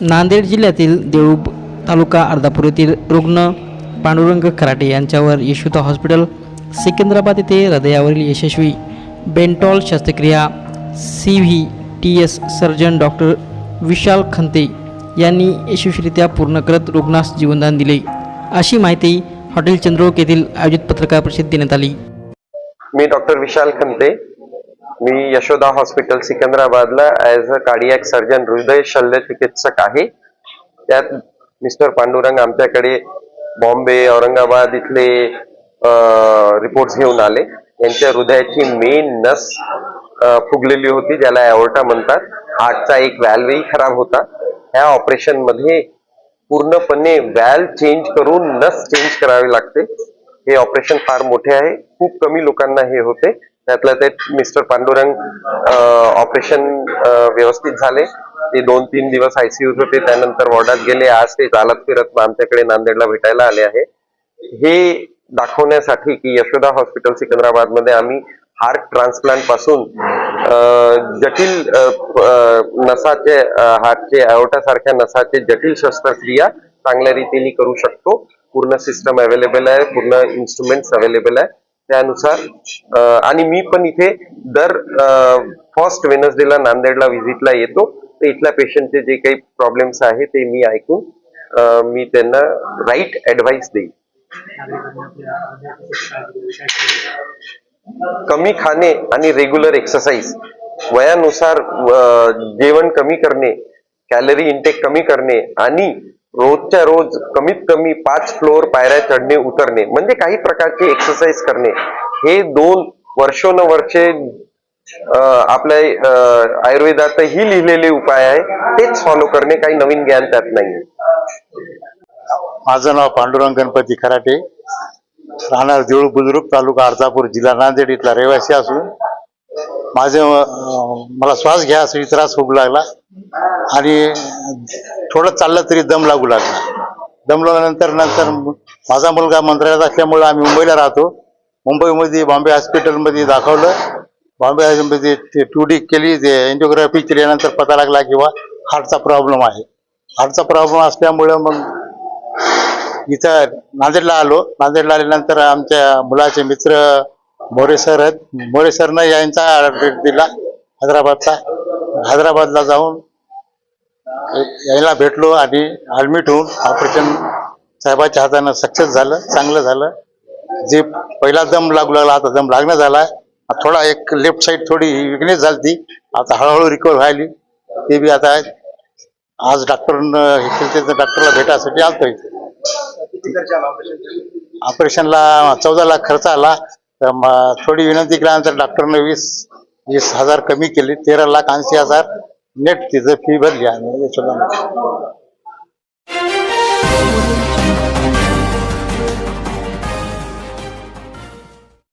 नांदेड जिल्ह्यातील देऊब तालुका अर्धापूर येथील रुग्ण पांडुरंग खराटे यांच्यावर यशोदा हॉस्पिटल सिकंदराबाद येथे हृदयावरील यशस्वी बेंटॉल शस्त्रक्रिया C V T S surgeon doctor Vishal Khante यांनी यशस्वीरित्या पूर्ण करत रुग्णास जीवनदान दिले. अशी माहिती हॉटेल चंद्रोक येथील आयोजित पत्रकार परिषदेत देण्यात आली. मी डॉक्टर विशाल खंते मी यशोदा हॉस्पिटल सिकंदराबादला ॲज अ कार्डियक सर्जन हृदय शल्य चिकित्सक आहे. त्यात मिस्टर पांडुरंग आमच्याकडे बॉम्बे औरंगाबाद इथले रिपोर्ट्स घेऊन आले. यांच्या हृदयाची मेन नस फुगलेली होती ज्याला ॲओर्टा म्हणतात. हार्टचा एक व्हॅल्वही खराब होता. ह्या ऑपरेशनमध्ये पूर्णपणे व्हॅल्व चेंज करून नस चेंज करावी लागते. हे ऑपरेशन फार मोठे आहे. खूप कमी लोकांना हे होते. त्यातल्या ते मिस्टर पांडुरंग ऑपरेशन व्यवस्थित झाले. ते दोन तीन दिवस आयसीयू होते. त्यानंतर वॉर्डात गेले. आज ते चालत फिरत आमच्याकडे नांदेडला भेटायला आले आहे. हे दाखवण्यासाठी की यशोदा हॉस्पिटल सिकंदराबादमध्ये आम्ही हार्ट ट्रान्सप्लांटपासून जटिल नसाचे हार्टचे अयोटासारख्या नसाचे जटिल शस्त्रक्रिया चांगल्या रीतीने करू शकतो. पूर्ण सिस्टम अवेलेबल आहे पूर्ण इन्स्ट्रुमेंट्स अवेलेबल आहे. त्यानुसार आणि मी पण इथे दर फर्स्ट वेनसडेला नांदेडला व्हिजिटला येतो. तर इथल्या पेशंटचे जे काही प्रॉब्लेम्स आहे ते मी ऐकून मी त्यांना राईट ऍडवाइस देईन. कमी खाणे आणि रेग्युलर एक्सरसाइज वयानुसार जेवण कमी करणे कॅलरी इंटेक कमी करणे आणि रोजच्या रोज कमीत कमी पाच फ्लोअर पायऱ्या चढणे उतरणे म्हणजे काही प्रकारचे एक्सरसाइज करणे हे दोन वर्षोनवर्षे आपल्या आयुर्वेदातही लिहिलेले उपाय आहे. तेच फॉलो करणे काही नवीन ज्ञान त्यात नाही माझं नाव पांडुरंग गणपती खराटे. राहणार देऊळ बुद्रुक तालुका अर्धापूर जिल्हा नांदेड इथला रहिवासी असून माझे मला श्वास घ्यायसाठी त्रास होऊ लागला. आणि थोडं चाललं तरी दम लागू लागला. दम लागल्यानंतर नंतर माझा मुलगा मंत्रालयात असल्यामुळे आम्ही मुंबईला राहतो. मुंबईमध्ये बॉम्बे हॉस्पिटलमध्ये दाखवलं. बॉम्बे हॉस्पिटलमध्ये टू डी केली ते एन्जिओग्राफी केल्यानंतर पता लागला की बा हार्टचा प्रॉब्लेम आहे. हार्टचा प्रॉब्लेम असल्यामुळं मग इथं नांदेडला आलो. नांदेडला आल्यानंतर आमच्या मुलाचे मित्र मोरे सर आहेत. मोरे सरनं यांचा ऍड्रेस दिला हैदराबादचा. हैदराबादला जाऊन यायला भेटलो आणि ऍडमिट होऊन ऑपरेशन साहेबाच्या हातानं सक्सेस झालं चांगलं झालं. जे पहिला दम लागू लागला आता दम लागणं झाला. थोडा एक लेफ्ट साईड थोडी विकनेस झाली आता हळूहळू रिकवर व्हायली. ते बी आता आज डॉक्टरनं हे डॉक्टरला भेटायसाठी आलतो इथे ऑपरेशनला चौदा लाख खर्च आला. तर थोडी विनंती केल्यानंतर डॉक्टरने वीस वीस हजार कमी केले. तेरा लाख ऐंशी हजार नेट तिचं फी भरली आणि याच्या